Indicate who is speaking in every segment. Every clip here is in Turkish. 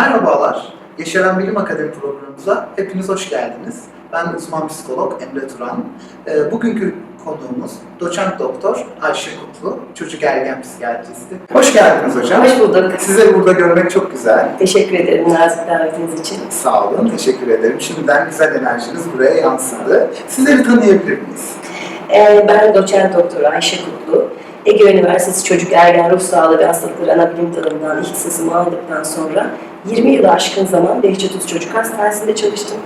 Speaker 1: Merhabalar, Yeşeren Bilim Akademi programımıza hepiniz hoş geldiniz. Ben uzman psikolog Emre Turan. Ee, Bugünkü konuğumuz doçent doktor Ayşe Kutlu, çocuk ergen psikiyatristi. Hoş geldiniz hocam.
Speaker 2: Hoş bulduk.
Speaker 1: Sizleri burada görmek çok güzel.
Speaker 2: Teşekkür ederim nazik davetiniz için.
Speaker 1: Sağ olun, teşekkür ederim. Şimdiden güzel enerjiniz buraya yansıdı. Sizleri tanıyabilir miyiz?
Speaker 2: Ee, ben doçent doktor Ayşe Kutlu. Ege Üniversitesi Çocuk Ergen Ruh Sağlığı ve Hastalıkları Anabilim Dalı'ndan ihtisasımı aldıktan sonra 20 yılı aşkın zaman Behçet Çocuk Hastanesi'nde çalıştım.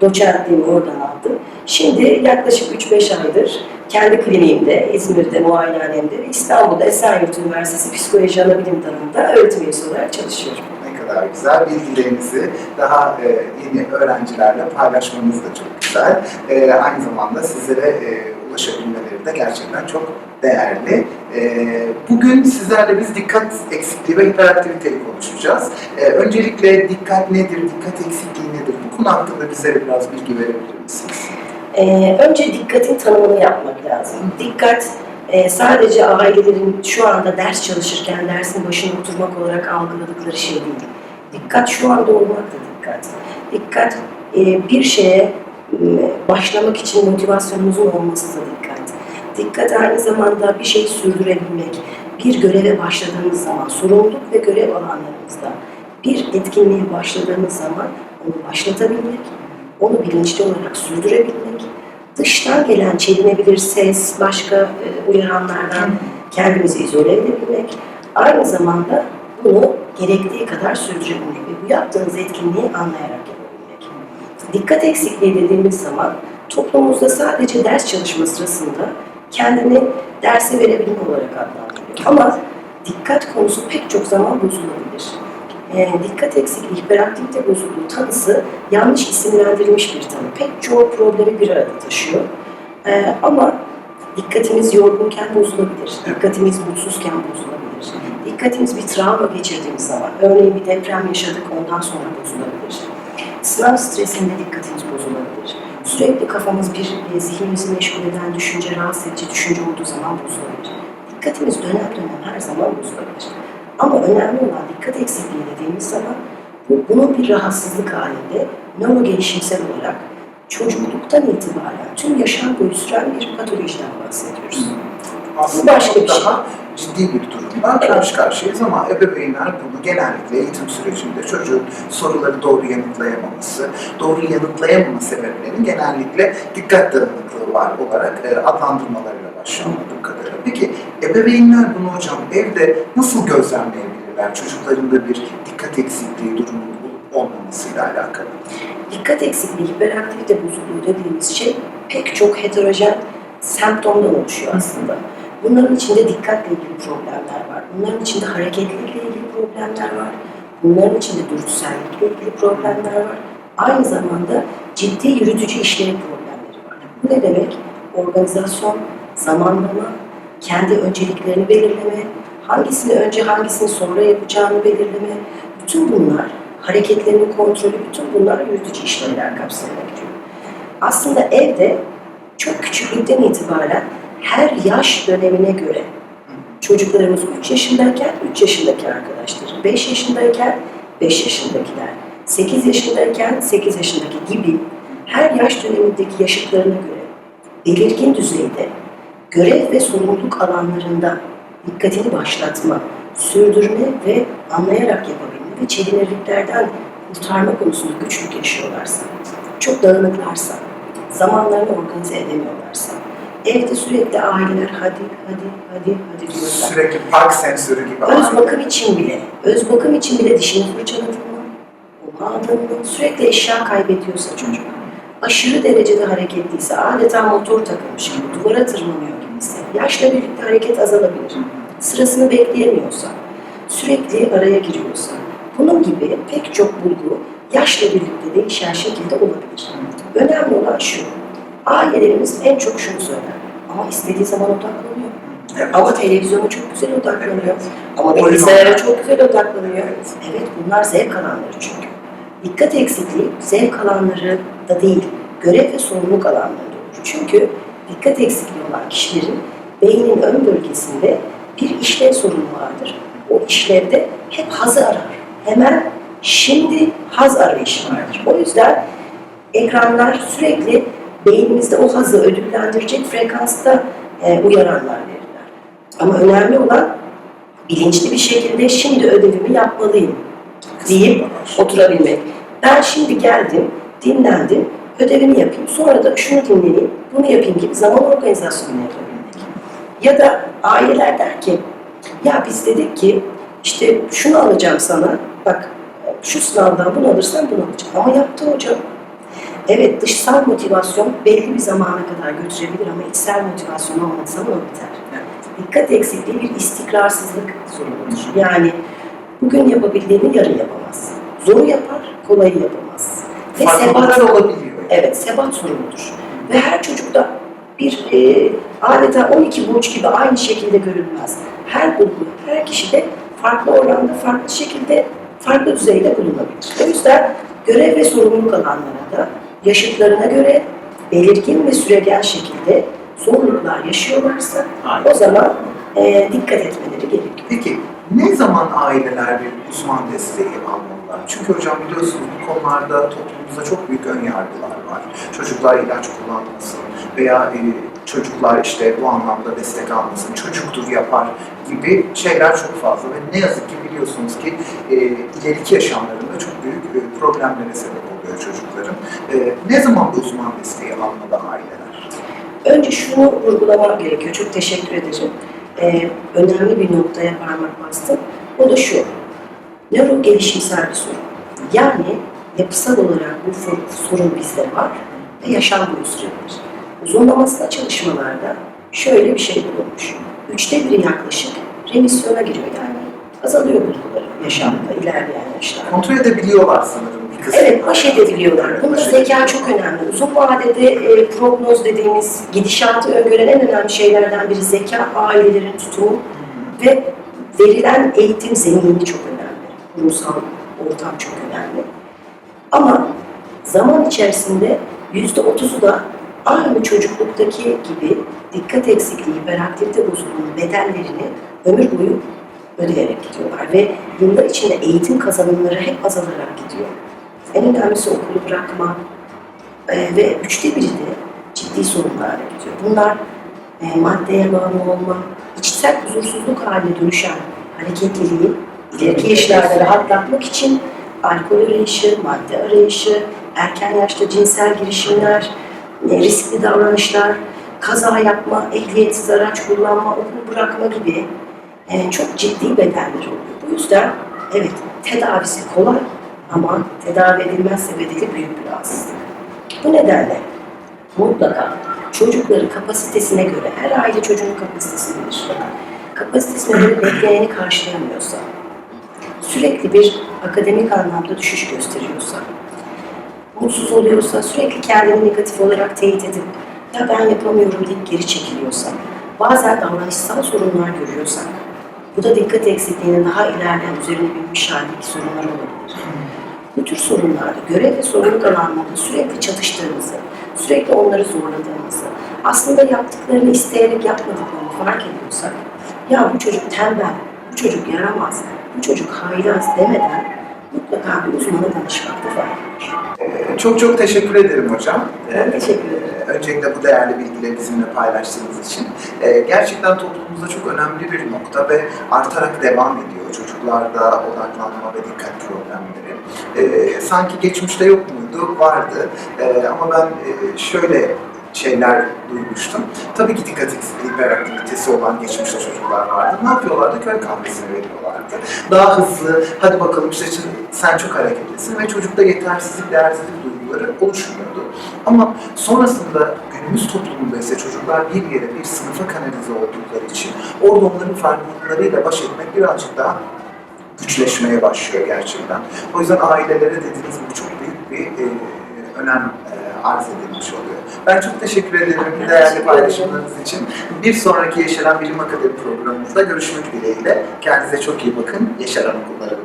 Speaker 2: Doçentliğimi oradan aldım. Şimdi yaklaşık 3-5 aydır kendi kliniğimde, İzmir'de, muayenehanemde İstanbul'da Esenyurt Üniversitesi Psikoloji Anabilim Dalı'nda öğretim üyesi olarak çalışıyorum.
Speaker 1: Ne kadar güzel. Bilgilerinizi daha e, yeni öğrencilerle paylaşmanız da çok güzel. E, aynı zamanda sizlere e, ulaşabilmeleri de gerçekten çok değerli. E, bugün sizlerle biz dikkat eksikliği ve hiperaktiviteyi konuşacağız. E, öncelikle dikkat nedir, dikkat eksikliği nedir? Bu konu hakkında bize biraz bilgi verebilir misiniz?
Speaker 2: Ee, önce dikkatin tanımını yapmak lazım. Dikkat e, sadece ailelerin şu anda ders çalışırken dersin başına oturmak olarak algıladıkları şey değil. Dikkat şu anda olmak da dikkat. Dikkat e, bir şeye başlamak için motivasyonumuzun olması da dikkat. Dikkat aynı zamanda bir şeyi sürdürebilmek, bir göreve başladığımız zaman, sorumluluk ve görev alanlarımızda bir etkinliğe başladığımız zaman onu başlatabilmek, onu bilinçli olarak sürdürebilmek, dıştan gelen çelinebilir ses, başka e, uyaranlardan kendimizi izole edebilmek, aynı zamanda bunu gerektiği kadar sürdürebilmek ve bu yaptığınız etkinliği anlayarak. Dikkat eksikliği dediğimiz zaman toplumumuzda sadece ders çalışma sırasında kendini derse verebilme olarak adlandırılıyor. Ama dikkat konusu pek çok zaman bozulabilir. E, dikkat eksikliği, hiperaktivite bozukluğu tanısı yanlış isimlendirilmiş bir tanı. Pek çoğu problemi bir arada taşıyor. E, ama dikkatimiz yorgunken bozulabilir, dikkatimiz mutsuzken bozulabilir, dikkatimiz bir travma geçirdiğimiz zaman, örneğin bir deprem yaşadık ondan sonra bozulabilir. Sınav stresinde dikkatimiz bozulabilir. Sürekli kafamız bir e, zihnimizi meşgul eden düşünce, rahatsız edici düşünce olduğu zaman bozulabilir. Dikkatimiz dönem dönem her zaman bozulabilir. Ama önemli olan dikkat eksikliği dediğimiz zaman bu, bunun bir rahatsızlık halinde nöro gelişimsel olarak çocukluktan itibaren tüm yaşam boyu süren bir patolojiden bahsediyoruz.
Speaker 1: Aslında
Speaker 2: başka bir şey.
Speaker 1: daha ciddi bir durumla karşı karşıyayız ama ebeveynler bunu genellikle eğitim sürecinde çocuğun soruları doğru yanıtlayamaması, doğru yanıtlayamama sebeplerinin genellikle dikkat dağınıklığı var olarak e, adlandırmalarıyla başlıyor anladığım kadarıyla. Peki ebeveynler bunu hocam evde nasıl gözlemleyebilirler çocuklarında bir dikkat eksikliği durumunun olup olmamasıyla alakalı?
Speaker 2: Dikkat eksikliği, hiperaktivite bozukluğu dediğimiz şey pek çok heterojen semptomdan oluşuyor aslında. Bunların içinde dikkatle ilgili problemler var. Bunların içinde hareketlilikle ilgili problemler var. Bunların içinde dürtüsellikle ilgili problemler var. Aynı zamanda ciddi yürütücü işlerin problemleri var. Bu ne demek? Organizasyon, zamanlama, kendi önceliklerini belirleme, hangisini önce hangisini sonra yapacağını belirleme, bütün bunlar hareketlerinin kontrolü, bütün bunlar yürütücü işlemler kapsamına giriyor. Aslında evde çok küçüklükten itibaren her yaş dönemine göre. Çocuklarımız 3 yaşındayken 3 yaşındaki arkadaşları, 5 yaşındayken 5 yaşındakiler, 8 yaşındayken 8 yaşındaki gibi her yaş dönemindeki yaşıtlarına göre belirgin düzeyde görev ve sorumluluk alanlarında dikkatini başlatma, sürdürme ve anlayarak yapabilme ve çelinirliklerden kurtarma konusunda güçlük yaşıyorlarsa, çok dağınıklarsa, zamanlarını organize edemiyorlarsa, evde sürekli aileler hadi hadi hadi hadi diyorlar.
Speaker 1: Sürekli park sensörü gibi
Speaker 2: Öz bakım için bile, öz bakım için bile dişini aldın mı, sürekli eşya kaybediyorsa çocuk, aşırı derecede hareketliyse, adeta motor takılmış gibi, duvara tırmanıyor gibiyse, yaşla birlikte hareket azalabilir, sırasını bekleyemiyorsa, sürekli araya giriyorsa, bunun gibi pek çok bulgu yaşla birlikte değişen şekilde olabilir. Önemli olan şu, ailelerimiz en çok şunu söyler, ama istediği zaman odaklanıyor.
Speaker 1: Evet.
Speaker 2: Ama televizyona çok güzel odaklanıyor. Ama bilgisayara çok güzel odaklanıyor. Evet bunlar zevk alanları çünkü. Dikkat eksikliği zevk alanları da değil, görev ve sorumluluk alanlarında olur. Çünkü dikkat eksikliği olan kişilerin beynin ön bölgesinde bir işlev sorunu vardır. O işlevde hep hazı arar. Hemen Şimdi haz arayışı vardır. O yüzden ekranlar sürekli beynimizde o hazı ödüllendirecek frekansta e, uyaranlar verirler. Ama önemli olan bilinçli bir şekilde şimdi ödevimi yapmalıyım deyip oturabilmek. Ben şimdi geldim, dinlendim, ödevimi yapayım, sonra da şunu dinleneyim, bunu yapayım gibi zaman organizasyonu yapabilmek. Ya da aileler der ki, ya biz dedik ki işte şunu alacağım sana, bak şu sınavdan bunu alırsan bunu alacağım. Ama yaptı hocam. Evet dışsal motivasyon belli bir zamana kadar götürebilir ama içsel motivasyon olmadığı zaman o biter. Dikkat eksikliği bir istikrarsızlık sorunudur. Yani bugün yapabildiğini yarın yapamaz. Zoru yapar, kolayı yapamaz. Ve sebat,
Speaker 1: olabiliyor.
Speaker 2: evet, sebat sorunudur. Ve her çocukta bir e, adeta 12 burç gibi aynı şekilde görülmez. Her bulgu, her kişide farklı oranda, farklı şekilde, farklı düzeyde bulunabilir. O yüzden görev ve sorumluluk alanlarına da yaşıtlarına göre belirgin ve süregel şekilde zorluklar yaşıyorlarsa
Speaker 1: Aynen.
Speaker 2: o zaman e, dikkat etmeleri gerekiyor.
Speaker 1: Peki ne zaman aileler bir uzman desteği almalılar? Çünkü hocam biliyorsunuz bu konularda toplumumuzda çok büyük ön yargılar var. Çocuklar ilaç kullanmasın veya e, çocuklar işte bu anlamda destek almasın, çocuktur yapar gibi şeyler çok fazla ve ne yazık ki biliyorsunuz ki e, ileriki yaşamlarında problemlere sebep oluyor çocukların. E, ne zaman bu uzman desteği almalı aileler?
Speaker 2: Önce şunu vurgulamam gerekiyor. Çok teşekkür ederim. Ee, önemli bir noktaya parmak bastım. O da şu. Nöro gelişimsel bir sorun. Yani yapısal olarak bu sorun bizde var ve yaşam boyu sürebilir. Uzunlamasına çalışmalarda şöyle bir şey bulunmuş. Üçte biri yaklaşık remisyona giriyor yani. Azalıyor bulguları yaşamda ilerleyen yaşlarda.
Speaker 1: Kontrol edebiliyorlar sanırım.
Speaker 2: Evet, baş edebiliyorlar. Bunda
Speaker 1: Baş
Speaker 2: zeka çok önemli. Uzun vadede e, prognoz dediğimiz gidişatı öngören en önemli şeylerden biri zeka, ailelerin tutumu ve verilen eğitim zemini çok önemli. Kurumsal ortam çok önemli. Ama zaman içerisinde yüzde otuzu da aynı çocukluktaki gibi dikkat eksikliği, hiperaktivite bozukluğunun bedellerini ömür boyu ödeyerek gidiyorlar ve yıllar içinde eğitim kazanımları hep azalarak gidiyor. En önemlisi okulu bırakma e, ve üçte biri de ciddi sorunlarla gidiyor. Bunlar e, maddeye bağımlı olma, içsel huzursuzluk haline dönüşen hareketliliği ileriki yaşlarda rahatlatmak için alkol arayışı, madde arayışı, erken yaşta cinsel girişimler, e, riskli davranışlar, kaza yapma, ehliyetsiz araç kullanma, okul bırakma gibi e, çok ciddi bedeller oluyor. Bu yüzden evet tedavisi kolay ama tedavi edilmezse bedeli büyük bir rahatsızlık. Bu nedenle mutlaka çocukların kapasitesine göre, her aile çocuğun kapasitesini bilir. Kapasitesine göre bekleneni karşılayamıyorsa, sürekli bir akademik anlamda düşüş gösteriyorsa, mutsuz oluyorsa, sürekli kendini negatif olarak teyit edip ya ben yapamıyorum deyip geri çekiliyorsa, bazen davranışsal sorunlar görüyorsak, bu da dikkat eksikliğinin daha ilerleyen üzerine binmiş haldeki sorunlar olabilir. Bu tür sorunlarda görev ve sorumluluk alanlarında sürekli çatıştığımızı, sürekli onları zorladığımızı, aslında yaptıklarını isteyerek yapmadıklarını fark ediyorsak, ya bu çocuk tembel, bu çocuk yaramaz, bu çocuk haylaz demeden mutlaka bir uzmana danışmakta fayda var.
Speaker 1: Ee, Çok çok teşekkür ederim hocam.
Speaker 2: Ben teşekkür ederim.
Speaker 1: Öncelikle bu değerli bilgileri bizimle paylaştığınız için. Ee, Gerçekten toplumumuzda çok önemli bir nokta ve artarak devam ediyor çocuklarda odaklanma ve dikkat problemleri. Ee, Sanki geçmişte yok muydu? Vardı. Ee, Ama ben e, şöyle şeyler duymuştum. Tabii ki dikkat hiperaktivitesi olan geçmişte çocuklar vardı. Ne yapıyorlardı? Köy kahvesini veriyorlardı. Daha hızlı, hadi bakalım işte sen çok hareketlisin ve çocukta yetersizlik, değersizlik duyguları oluşmuyordu. Ama sonrasında günümüz toplumunda ise çocuklar bir yere, bir sınıfa kanalize oldukları için orada onların farklılıklarıyla baş etmek birazcık daha güçleşmeye başlıyor gerçekten. O yüzden ailelere dediğiniz gibi çok büyük bir e, önem e, arz edilmiş oluyor. Ben çok teşekkür ederim
Speaker 2: Ben
Speaker 1: değerli
Speaker 2: teşekkür
Speaker 1: paylaşımlarınız için. Bir sonraki Yeşeren Bilim Akademi programımızda görüşmek dileğiyle. Kendinize çok iyi bakın. Yeşeren Okulları